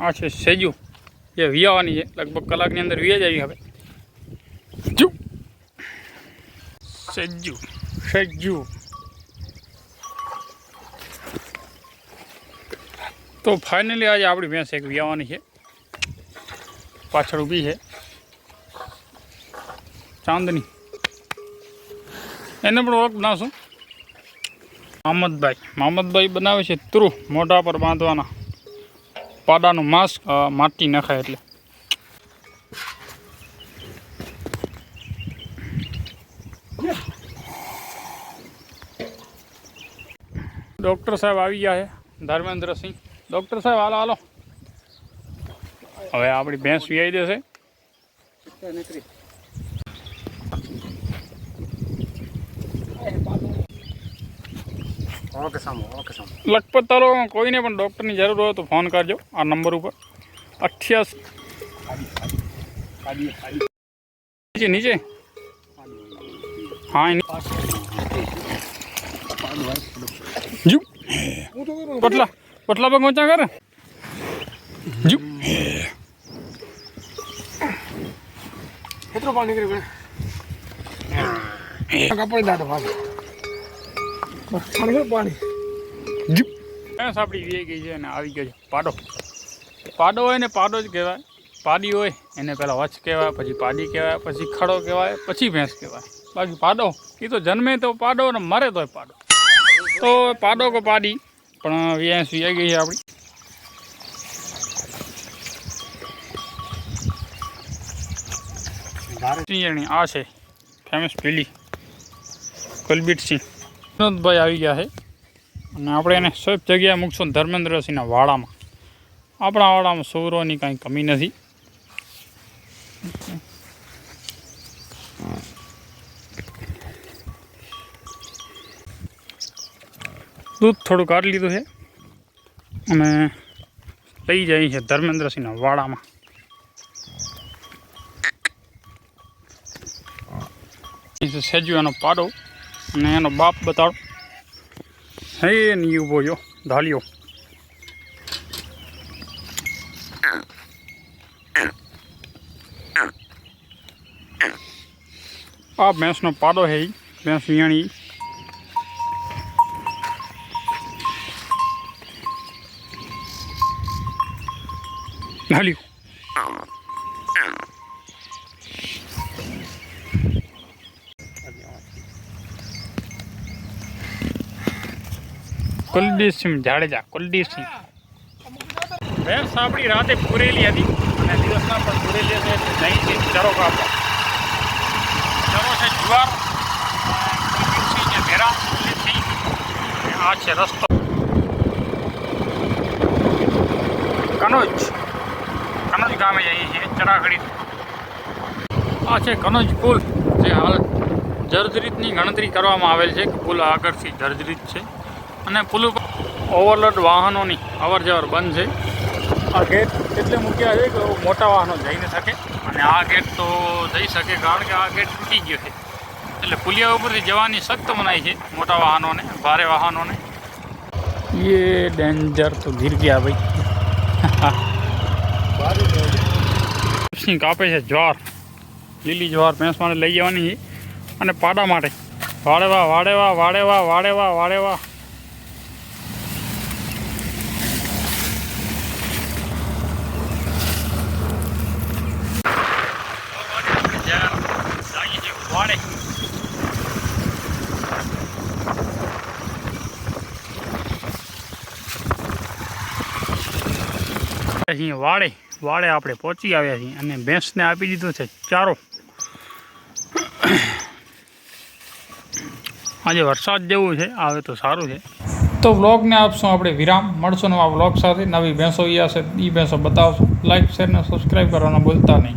આ છે સેજુ. જે વિયાવાની છે. લગભગ કલાકની અંદર વિયા જ આવી હવે. જુ. સેજુ. સેજુ. તો ફાઇનલી આજે આપણી ભેંસ એક વિયાવાની છે. પાછળ ઊભી છે. ચાંદની. એને પણ ઓળખ બનાવશું. મામદભાઈ મામદભાઈ બનાવે છે ત્રુ. મોઢા પર બાંધવાના. પાડાનું માસ્ક માટી નખાય એટલે. ડૉક્ટર સાહેબ આવી ગયા છે ધર્મેન્દ્રસિંહ ડૉક્ટર સાહેબ, હાલો હાલો. હવે આપણી ભેંસ વિયાઈ દેશે. ઓકે સામો ઓકે સામો. લખપત તાલુકામાં કોઈને પણ ડૉક્ટરની જરૂર હોય તો ફોન કરજો આ નંબર ઉપર. અઠ્યાસી નીચે નીચે. હા એની જુ પટલા પટલા પર ઊંચા કર. જુ કેટલું પાણી નીકળ્યું કપડે દાદો ભાગ પાણી પાણી. જુ ભેંસ આપણી વી ગઈ છે અને આવી ગયો છે. પાડો. પાડો હોય ને પાડો જ કહેવાય. પાડી હોય એને પહેલાં વચ કહેવાય પછી પાડી કહેવાય પછી ખડો કહેવાય પછી ભેંસ કહેવાય. બાકી પાડો. એ તો જન્મે તો પાડો અને મરે તોય પાડો. તો પાડો કો પાડી. પણ ભેંસ વી ગઈ છે આપણી. સિંહણી આ છે ફેમસ પેલી કુલબીર સિંહ. વિનોદભાઈ આવી ગયા છે. અને આપણે એને સબ જગ્યાએ મૂકશું ધર્મેન્દ્રસિંહના વાડામાં. આપણા વાડામાં સૌરોની કાંઈ કમી નથી. દૂધ થોડું કાઢી લીધું છે. અને લઈ જાય છે ધર્મેન્દ્રસિંહના વાડામાં. એનો પાડો. અને એનો બાપ બતાડો. હે, ની ઊભો જો ઢાલિયો. આ ભેંસનો પાડો છે ભેંસ વિયાણી ઢાલ્યું. કુલદીપસિંહ જાડેજા, કુલદીપસિંહ. ભેંસ આપણી રાતે પૂરેલી હતી. અને દિવસના પણ પૂરેલી હશે એટલે છે, ચરો કાપો. ચરો છે જુવાર, કુલદીપસિંહ છે ભેરા કુલદીપસિંહ. આ છે રસ્તો. કનોજ કનોજ ગામે જઈએ છીએ ચરાખડી આ છે કનોજ પુલ, જે હાલ જર્જરીતની ગણતરી કરવામાં આવેલ છે, કે પુલ આગળથી જર્જરીત છે. અને પુલ ઉપર ઓવરલોડ વાહનોની અવર જવર બંધ છે. આ ગેટ એટલે મૂક્યા છે કે મોટા વાહનો જઈ ન શકે અને આ ગેટ તો જઈ શકે કારણ કે આ ગેટ તૂટી ગયો છે. એટલે પુલિયા ઉપરથી જવાની સખ્ત મનાય છે મોટા વાહનોને, ભારે વાહનોને. એ ડેન્જર તો ગીર ગયા ભાઈ. કાપે છે જ્વાર. લીલી જ્વાર ભેંસ માટે લઈ જવાની છે. અને પાડા માટે વાળેવા વાળેવા વાળેવા વાળેવા વાળેવા. અહીં વાળે વાળે આપણે પહોંચી આવ્યા છીએ અને ભેંસને આપી દીધો છે ચારો. આજે વરસાદ જેવું છે, આવે તો સારું છે. તો વ્લોગને આપશું આપણે વિરામ મળશું નવા વ્લોગ સાથે. નવી ભેંસો ઈ હશે એ ભેંસો બતાવશું. લાઈક શેર ને સબસ્ક્રાઈબ કરવાના ભૂલતા નહીં.